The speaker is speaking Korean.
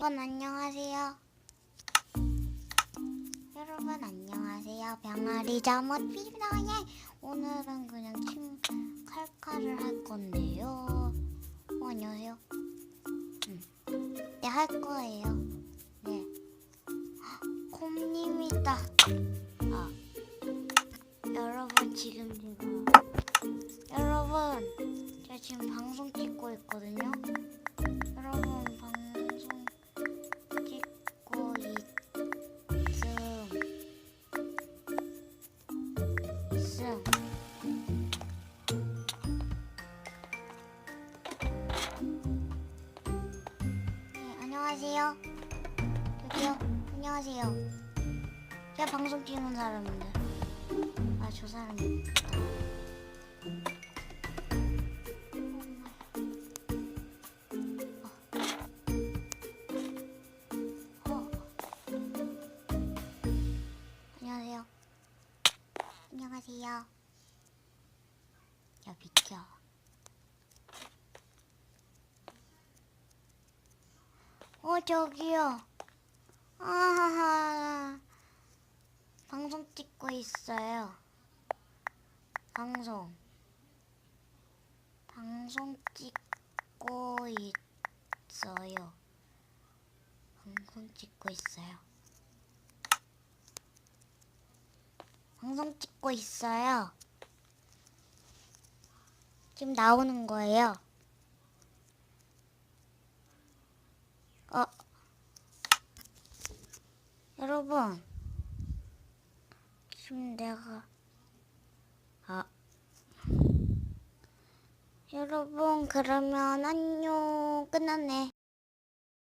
여러분 안녕하세요. 여러분 안녕하세요. 병아리 잠옷 피라예. 오늘은 그냥 침 칼칼을 할 건데요. 어, 안녕하세요. 음. 네, 할 거예요. 네. 헉, 곰님이다. 아. 여러분 지금 제가 여러분 제가 지금 방송 찍고 있거든요. 네 안녕하세요 여기요 안녕하세요 제가 방송 찍는 사람인데 아 저 사람이 어. 안녕하세요. 안녕하세요. 야 비켜. 어 저기요. 아하하. 방송 찍고 있어요. 방송. 방송 찍고 있어요. 방송 찍고 있어요. 방송 찍고 있어요. 지금 나오는 거예요. 어, 여러분. 지금 내가, 아. 여러분, 그러면 안녕. 끝났네.